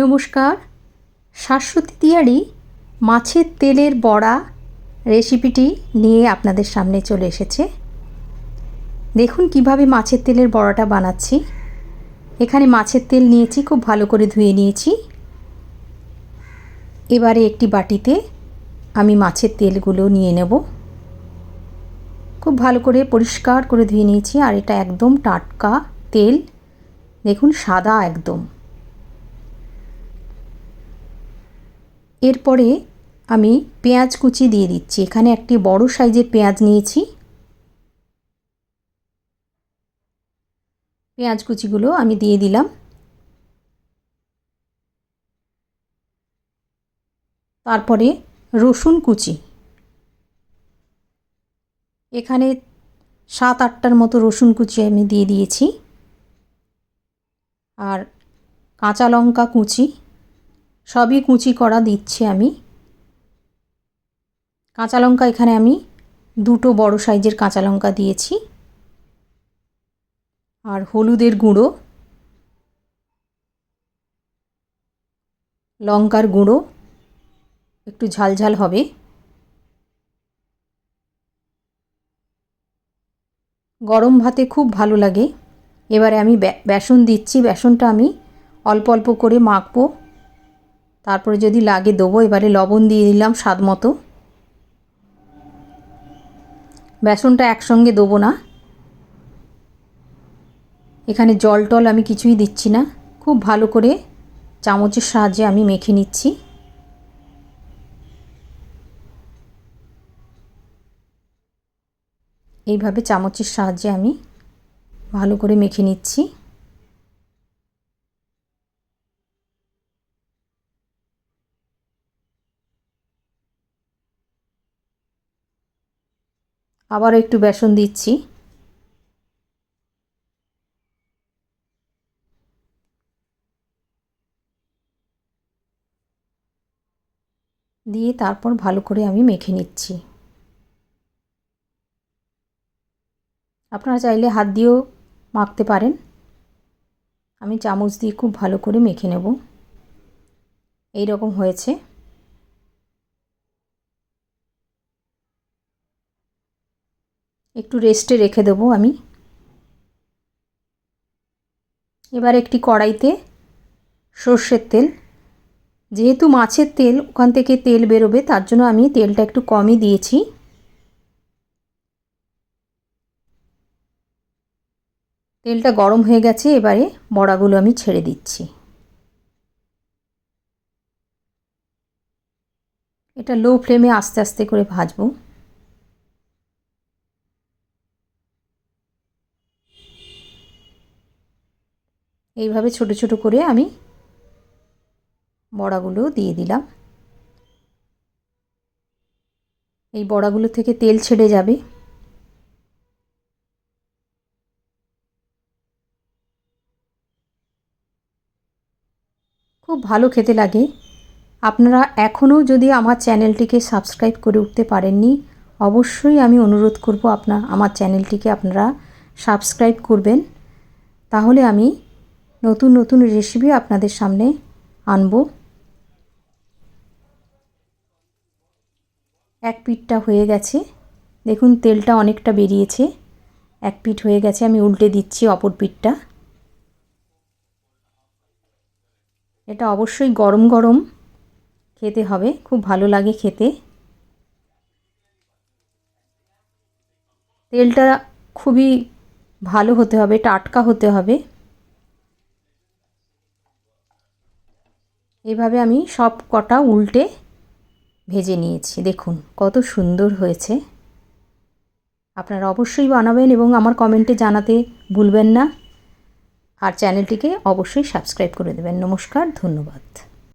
নমস্কার। শাশ্বতী তিয়ারি, মাছের তেলের বড়া রেসিপিটি নিয়ে আপনাদের সামনে চলে এসেছে। দেখুন কীভাবে মাছের তেলের বড়াটা বানাচ্ছি। এখানে মাছের তেল নিয়েছি, খুব ভালো করে ধুয়ে নিয়েছি। এবারে একটি বাটিতে আমি মাছের তেলগুলো নিয়ে নেব। খুব ভালো করে পরিষ্কার করে ধুয়ে নিয়েছি, আর এটা একদম টাটকা তেল। দেখুন সাদা একদম। এরপরে আমি পেঁয়াজ কুচি দিয়ে দিচ্ছি। এখানে একটি বড় সাইজের পেঁয়াজ নিয়েছি। পেঁয়াজ কুচিগুলো আমি দিয়ে দিলাম। তারপরে রসুন কুচি। এখানে সাত আটটার মতো রসুন কুচি আমি দিয়ে দিয়েছি। আর কাঁচা লঙ্কা কুচি। সবই কুচি করা দিচ্ছি আমি। কাঁচা লঙ্কা এখানে আমি দুটো বড় সাইজের কাঁচা লঙ্কা দিয়েছি। আর হলুদের গুঁড়ো, লঙ্কার গুঁড়ো, একটু ঝালঝাল হবে। গরম ভাতে খুব ভালো লাগে। এবারে আমি বেসন দিচ্ছি। বেসনটা আমি অল্প অল্প করে মাখবো। তারপরে যদি লাগে দেবো, এবারে লবণ দিয়ে দিলাম স্বাদ মতো। বেসনটা একসঙ্গে দেবো না। এখানে জল টল আমি কিছুই দিচ্ছি না। খুব ভালো করে চামচের সাহায্যে আমি মেখে নিচ্ছি। এইভাবে চামচের সাহায্যে আমি ভালো করে মেখে নিচ্ছি। আবার একটু বেসন দিচ্ছি। দিয়ে তারপর ভালো করে আমি মেখে নিচ্ছি। আপনারা চাইলে হাত দিয়েও মাখতে পারেন। আমি চামচ দিয়ে খুব ভালো করে মেখে নেব। এই রকম হয়েছে। একটু রেস্টে রেখে দেবো আমি। এবার একটি কড়াইতে সর্ষের তেল। যেহেতু মাছের তেল, ওখান থেকে তেল বেরোবে, তার জন্য আমি তেলটা একটু কমই দিয়েছি। তেলটা গরম হয়ে গেছে, এবারে বড়াগুলো আমি ছেড়ে দিচ্ছি। এটা লো ফ্লেমে আস্তে আস্তে করে ভাজবো। এইভাবে ছোট ছোট করে আমি বড়াগুলো দিয়ে দিলাম। এই বড়াগুলো থেকে তেল ছেড়ে যাবে। খুব ভালো খেতে লাগে। আপনারা এখনও যদি আমার চ্যানেলটিকে সাবস্ক্রাইব করে উঠতে পারেননি, অবশ্যই আমি অনুরোধ করব আপনার, আমার চ্যানেলটিকে আপনারা সাবস্ক্রাইব করবেন। তাহলে আমি নতুন নতুন রেসিপি আপনাদের সামনে আনব। এক পিঠটা হয়ে গেছে। দেখুন, তেলটা অনেকটা বেরিয়েছে। এক পিঠ হয়ে গেছে, আমি উল্টে দিচ্ছি অপর পিঠটা। এটা অবশ্যই গরম গরম খেতে হবে, খুব ভালো লাগে খেতে। তেলটা খুবই ভালো হতে হবে, টাটকা হতে হবে। এভাবে আমি সব কটা উল্টে ভেজে নিয়েছি। দেখুন, কত সুন্দর হয়েছে। আপনারা অবশ্যই বানাবেন এবং আমার কমেন্টে জানাতে ভুলবেন না। আর চ্যানেলটিকে অবশ্যই সাবস্ক্রাইব করে দেবেন। নমস্কার, ধন্যবাদ।